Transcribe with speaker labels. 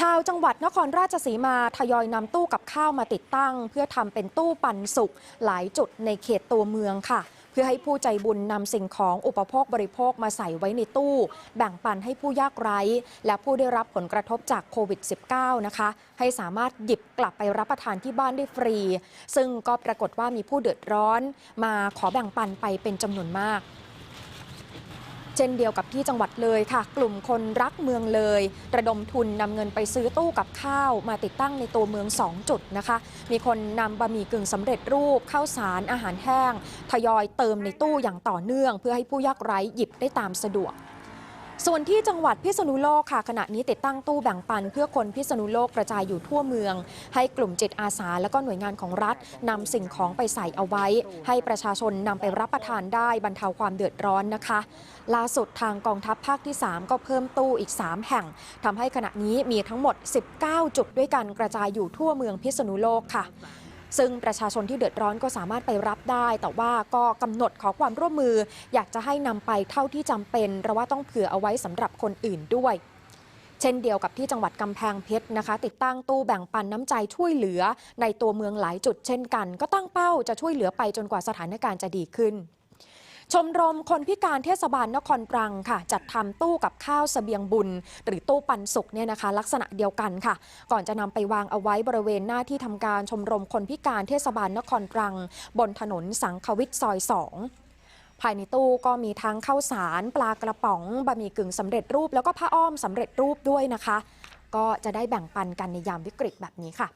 Speaker 1: ชาวจังหวัดนครราชสีมาทยอยนำตู้กับข้าวมาติดตั้ง เพื่อทำเป็นตู้ปันสุกหลายจุดในเขตตัวเมืองค่ะ เพื่อให้ผู้ใจบุญนำสิ่งของอุปโภคบริโภคมาใส่ไว้ในตู้ แบ่งปันให้ผู้ยากไร้ และผู้ได้รับผลกระทบจากโควิด -19 นะคะ ให้สามารถหยิบกลับไปรับประทานที่บ้านได้ฟรี ซึ่งก็ปรากฏว่ามีผู้เดือดร้อน มาขอแบ่งปันไปเป็นจำนวนมาก เช่นเดียวกับที่จังหวัดเลยค่ะ กลุ่มคนรักเมืองเลย ระดมทุนนำเงินไปซื้อตู้กับข้าว มาติดตั้งในตัวเมือง 2 จุดนะคะ มีคนนำบะหมี่กึ่งสำเร็จรูปข้าวสารอาหารแห้ง ทยอยเติมในตู้อย่างต่อเนื่อง เพื่อให้ผู้ยากไร้หยิบได้ตามสะดวก ส่วนที่จังหวัดพิษณุโลกค่ะ ขณะนี้ติดตั้งตู้แบ่งปัน เพื่อคนพิษณุโลกกระจายอยู่ทั่วเมือง ให้กลุ่มจิตอาสา และก็หน่วยงานของรัฐนำสิ่งของไปใส่เอาไว้ ให้ประชาชนนำไปรับประทานได้บรรเทาความเดือดร้อนนะคะ ล่าสุดทางกองทัพภาคที่ 3 ก็เพิ่มตู้อีก 3 แห่งทำให้ขณะนี้มีทั้งหมด 19 จุดด้วยกันกระจายอยู่ทั่วเมืองพิษณุโลกค่ะ ซึ่งประชาชนที่เดือดร้อนก็สามารถไปรับได้ แต่ว่าก็กำหนดขอความร่วมมือ อยากจะให้นำไปเท่าที่จำเป็นเพราะว่าต้องเผื่อเอาไว้สำหรับคนอื่นด้วย เช่นเดียวกับที่จังหวัดกำแพงเพชรนะคะ ติดตั้งตู้แบ่งปันน้ำใจช่วยเหลือ ในตัวเมืองหลายจุดเช่นกัน ก็ตั้งเป้าจะช่วยเหลือไปจนกว่าสถานการณ์จะดีขึ้น ชมรมคนพิการเทศบาลนครตรังค่ะ จัดทำตู้กับข้าวเสบียงบุญ หรือตู้ปันสุกเนี่ยนะคะ ลักษณะเดียวกันค่ะ ก่อนจะนำไปวางเอาไว้บริเวณหน้าที่ทำการชมรมคนพิการเทศบาลนครตรัง บนถนนสังควิทซอยสองภายในตู้ก็มีทั้งข้าวสารปลากระป๋องบะหมี่กึ่งสำเร็จรูป แล้วก็ผ้าอ้อมสำเร็จรูปด้วยนะคะ ก็จะได้แบ่งปันกันในยามวิกฤตแบบนี้ค่ะ